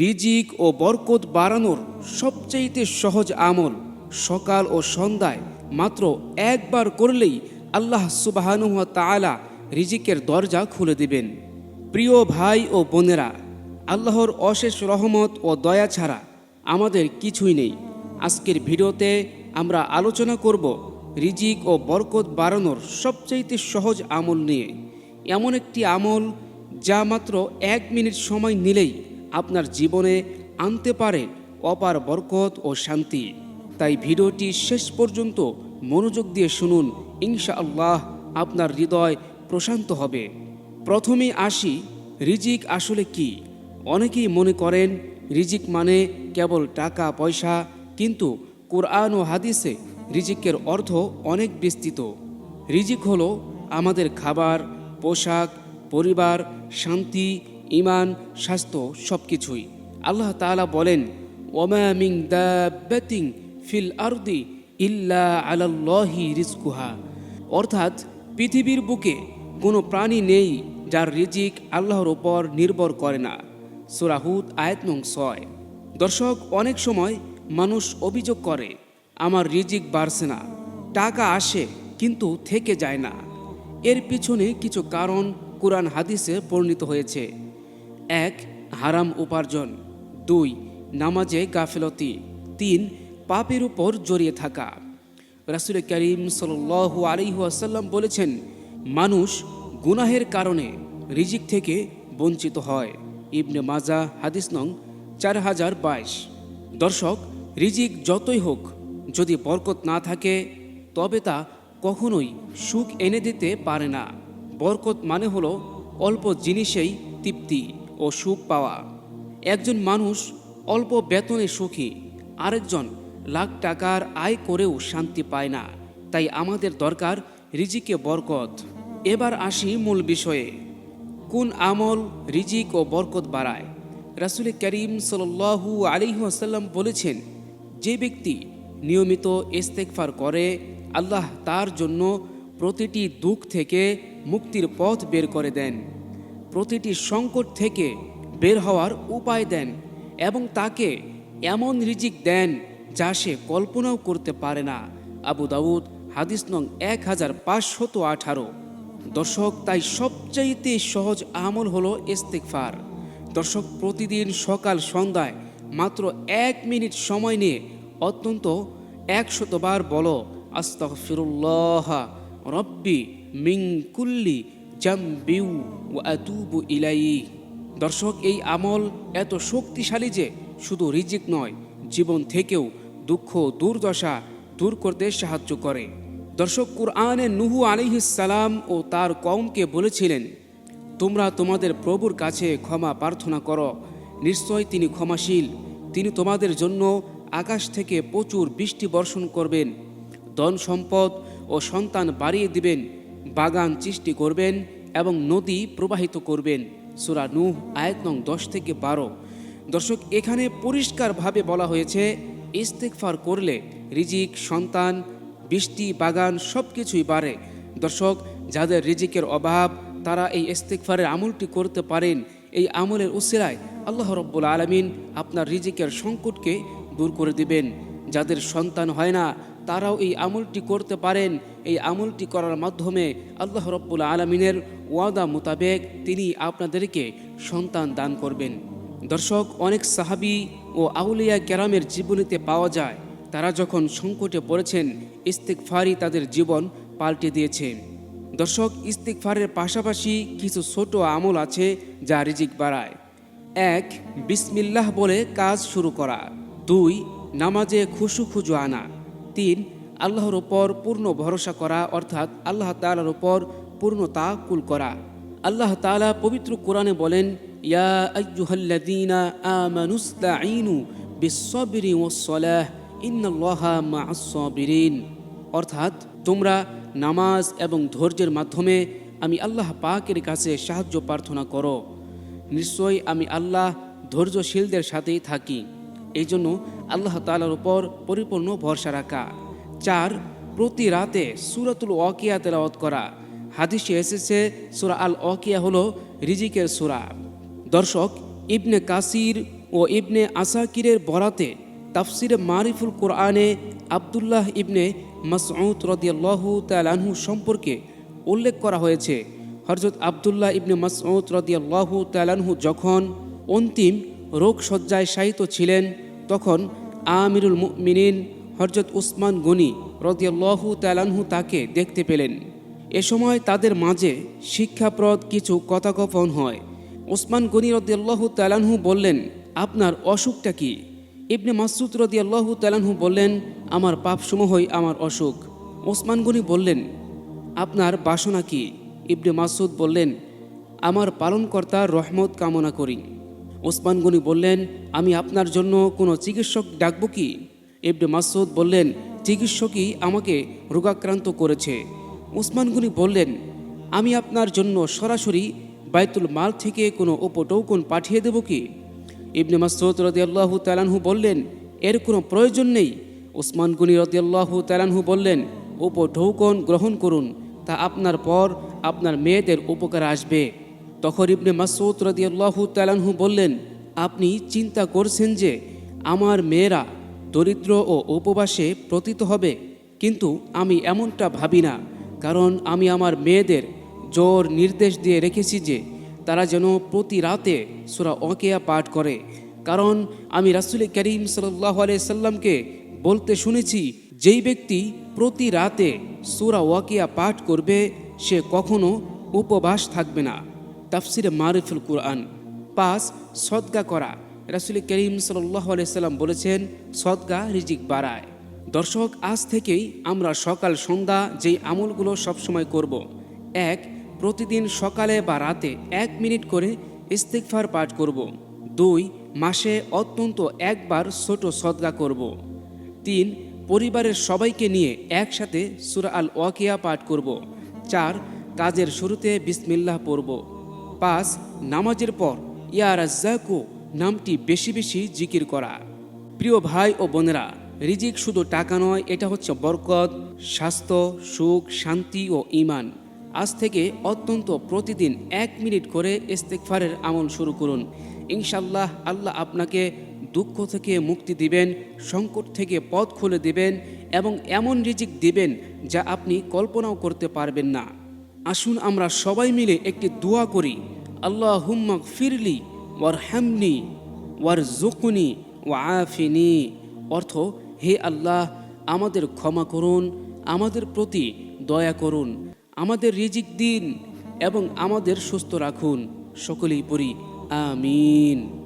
রিজিক ও বরকত বাড়ানোর সবচাইতে সহজ আমল সকাল ও সন্ধ্যায় মাত্র একবার করলেই আল্লাহ সুবাহানুয়া তাআলা রিজিকের দরজা খুলে দিবেন। প্রিয় ভাই ও বোনেরা, আল্লাহর অশেষ রহমত ও দয়া ছাড়া আমাদের কিছুই নেই। আজকের ভিডিওতে আমরা আলোচনা করব রিজিক ও বরকত বাড়ানোর সবচাইতে সহজ আমল নিয়ে। এমন একটি আমল যা মাত্র এক মিনিট সময় নিলেই আপনার জীবনে আনতে পারে অপার বরকত ও শান্তি। তাই ভিডিওটি শেষ পর্যন্ত মনোযোগ দিয়ে শুনুন, ইনশাআল্লাহ আপনার হৃদয় প্রশান্ত হবে। প্রথমে আসি, রিজিক আসলে কি? অনেকেই মনে করেন, রিজিক মানে কেবল টাকা, পয়সা, কিন্তু কোরআন ও হাদিসে রিজিকের অর্থ অনেক বিস্তৃত। রিজিক হলো আমাদের খাবার, পোশাক, পরিবার, শান্তি ইমান স্বাস্থ্য সব কিছুই আল্লাহ তাআলা বলেন, ওমা মিং দাব্বাতিং ফিল আরদি ইল্লা আলাল্লাহি রিজকুহা অর্থাৎ, পৃথিবীর বুকে কোনো প্রাণী নেই যার রিজিক আল্লাহর ওপর নির্ভর করে না। সুরাহুদ আয়াত নং ছয়। দর্শক, অনেক সময় মানুষ অভিযোগ করে, আমার রিজিক বাড়ছে না, টাকা আসে কিন্তু থেকে যায় না। এর পিছনে কিছু কারণ কোরআন হাদিসে বর্ণিত হয়েছে। এক, হারাম উপার্জন। দুই, নামাজে গাফিলতি। তিন, পাপের উপর জড়িয়ে থাকা। রাসুল করিম সাল আলিহাসাল্লাম বলেছেন, মানুষ গুনাহের কারণে রিজিক থেকে বঞ্চিত হয়। ইবনে মাজা, হাদিস নং চার হাজার বাইশ। দর্শক, রিজিক যতই হোক, যদি বরকত না থাকে, তবে তা কখনোই সুখ এনে দিতে পারে না। বরকত মানে হলো অল্প জিনিসেই তৃপ্তি। ও সুখ পাওয়া। একজন মানুষ অল্প বেতনে সুখী, আরেকজন লাখ টাকার আয় করেও শান্তি পায় না। তাই আমাদের দরকার রিজিকে বরকত। এবার আসি মূল বিষয়ে। কোন আমল রিজিক ও বরকত বাড়ায়? রাসুল করিম সাল্লু আলিহাসাল্লাম বলেছেন, যে ব্যক্তি নিয়মিত ইস্তেকফার করে, আল্লাহ তার জন্য প্রতিটি দুঃখ থেকে মুক্তির পথ বের করে দেন। প্রতিটি সংকট থেকে বের হওয়ার উপায় দেন এবং তাকে এমন রিজিক দেন যা সে কল্পনাও করতে পারে না। আবু দাউদ, হাদিস নং এক হাজার পাঁচশত আঠারো। দর্শক, তাই সবচাইতে সহজ আমল হলো ইস্তেকফার দর্শক, প্রতিদিন সকাল সন্ধ্যায় মাত্র এক মিনিট সময় নিয়ে অত্যন্ত একশতবার বলো, আস্তাগফিরুল্লাহ, রব্বি মিং কুল্লি জাম্বিউ ও ইলাই দর্শক, এই আমল এত শক্তিশালী যে শুধু রিজিক নয়, জীবন থেকেও দুঃখ, দুর্দশা দূর করতে সাহায্য করে। দর্শক, কুরআনে নুহু সালাম ও তার কওমকে বলেছিলেন, তোমরা তোমাদের প্রভুর কাছে ক্ষমা প্রার্থনা করো। নিশ্চয় তিনি ক্ষমাশীল। তিনি তোমাদের জন্য আকাশ থেকে প্রচুর বৃষ্টি বর্ষণ করবেন। ধন সম্পদ ও সন্তান বাড়িয়ে দিবেন। বাগান সৃষ্টি করবেন এবং নদী প্রবাহিত করবেন। সুরা নুহ, আয়াত নং দশ থেকে বারো। দর্শক, এখানে পরিষ্কারভাবে বলা হয়েছে ইস্তেকফার করলে রিজিক, সন্তান, বৃষ্টি, বাগান সব কিছুই বাড়ে। দর্শক, যাদের রিজিকের অভাব, তারা এই ইস্তেকফারের আমলটি করতে পারেন। এই আমলের উসিরায় আল্লাহ রব্বুল আলমিন আপনার রিজিকের সংকটকে দূর করে দিবেন। যাদের সন্তান হয় না তারাও এই আমলটি করতে পারেন। এই আমলটি করার মাধ্যমে আল্লাহ রব্বুল আলমিনের ওয়াদা মোতাবেক তিনি আপনাদেরকে সন্তান দান করবেন। দর্শক, অনেক সাহাবি ও আউলিয়া কেরামের জীবনীতে পাওয়া যায়, তারা যখন সংকটে পড়েছেন ইস্তিকফারি তাদের জীবন পাল্টে দিয়েছে। দর্শক ইস্তিকফারের পাশাপাশি কিছু ছোট আমল আছে যা রিজিক বাড়ায়। এক, বিসমিল্লাহ বলে কাজ শুরু করা। দুই, নামাজে খুশু খুজু আনা। তিন আল্লাহর ওপর পূর্ণ ভরসা করা, অর্থাৎ আল্লাহ তালার ওপর পূর্ণ তাকুল করা। আল্লাহ তালা পবিত্র কোরআনে বলেন, ইয়া অর্থাৎ, তোমরা নামাজ এবং ধৈর্যের মাধ্যমে আমি আল্লাহ পাকের কাছে সাহায্য প্রার্থনা করো। নিশ্চয়ই আমি আল্লাহ ধৈর্যশীলদের সাথেই থাকি। এই জন্য আল্লাহ তালার উপর পরিপূর্ণ ভরসা রাখা। চার, প্রতি রাতে সুরাতুল ওয়াকিয়া তেলাওয়াত করা। হাদিসে এসেছে, সুরা আল ওয়াকিয়া হলো রিজিকের সুরা। দর্শক, ইবনে কাসির ও ইবনে আসাকিরের বরাতে তাফসিরে মারিফুল কোরআনে আবদুল্লাহ ইবনে মাসউদ রদিয়াল্লাহু তালানহু সম্পর্কে উল্লেখ করা হয়েছে। হরজত আবদুল্লাহ ইবনে মাসউদ রদিয়াল্লাহু তালানহু যখন অন্তিম রোগ সজ্জায় শায়িত ছিলেন তখন আমিরুল মুমিনিন হরজত উসমান গনি রদিয়াল্লাহু তালানহু তাকে দেখতে পেলেন। এ সময় তাদের মাঝে শিক্ষাপ্রদ কিছু কথাকপন হয়। ওসমান গনি রদিয়াল্লাহু তালানহু বললেন, আপনার অসুখটা কি? ইবনে মাসুদ রদিয়াল্লাহু তালানহু বললেন, আমার পাপসমূহই আমার অসুখ। ওসমান গনি বললেন, আপনার বাসনা কি? ইবনে মাসুদ বললেন, আমার পালনকর্তার রহমত কামনা করি। ওসমান গনি বললেন, আমি আপনার জন্য কোনো চিকিৎসক ডাকব কি? ইবনে মাসুদ বললেন, চিকিৎসকই আমাকে রোগাক্রান্ত করেছে। ওসমান গনি বললেন, আমি আপনার জন্য সরাসরি বাইতুল মাল থেকে কোনো উপটৌকন পাঠিয়ে দেব কি? ইবনে মাসুদ রদিয়াল্লাহু তালানহু বললেন, এর কোনো প্রয়োজন নেই। ওসমান গনি রদিয়াল্লাহু তালানহু বললেন উপঢৌকন গ্রহণ করুন, তা আপনার পর আপনার মেয়েদের উপকার আসবে। তখন ইবনে মাসুদ রদিয়াল্লাহু তালানহু বললেন, আপনি চিন্তা করছেন যে আমার মেয়েরা দরিদ্র ও উপবাসে প্রতীত হবে, কিন্তু আমি এমনটা ভাবি না, কারণ আমি আমার মেয়েদের জোর নির্দেশ দিয়ে রেখেছি যে তারা যেন প্রতি রাতে সুরা অকেয়া পাঠ করে। কারণ আমি রাসুল করিম সাল্লাহ সাল্লামকে বলতে শুনেছি, যেই ব্যক্তি প্রতি রাতে সুরা ওয়াকিয়া পাঠ করবে, সে কখনো উপবাস থাকবে না। তাফসিরে মারিফুল কুরআন, পাঁচ, সদগা করা। রাসুল করিম সাল্লাহ সাল্লাম বলেছেন, সদগা রিজিক বাড়ায়। দর্শক, আজ থেকেই আমরা সকাল, সন্ধ্যা যেই আমলগুলো সবসময় করব। এক, প্রতিদিন সকালে বা রাতে এক মিনিট করে ইস্তিকফার পাঠ করব। দুই, মাসে অত্যন্ত একবার ছোট সদগা করব। তিন, পরিবারের সবাইকে নিয়ে একসাথে সুরা আল ওয়াকিয়া পাঠ করব। চার, কাজের শুরুতে বিসমিল্লাহ পড়ব। পাঁচ নামাজের পর ইয়া রাজ্জাকু নামটি বেশি বেশি জিকির করা। প্রিয় ভাই ও বোনেরা, রিজিক শুধু টাকা নয়, এটা হচ্ছে বরকত, স্বাস্থ্য, সুখ, শান্তি ও ইমান আজ থেকে অত্যন্ত প্রতিদিন এক মিনিট করে ইস্তেকফারের আমল শুরু করুন। ইনশাল্লাহ আল্লাহ আপনাকে দুঃখ থেকে মুক্তি দিবেন, সংকট থেকে পথ খুলে দিবেন এবং এমন রিজিক দিবেন যা আপনি কল্পনাও করতে পারবেন না। আসুন আমরা সবাই মিলে একটি দোয়া করি। আল্লাহ হুম্মক ফিরলি ওয়ার হ্যামনি ওয়ার জুকুনি ওয়া আফিনি অর্থ, হে আল্লাহ, আমাদের ক্ষমা করুন, আমাদের প্রতি দয়া করুন, আমাদের রিজিক দিন এবং আমাদের সুস্থ রাখুন। সকলেই পড়ি, আমিন।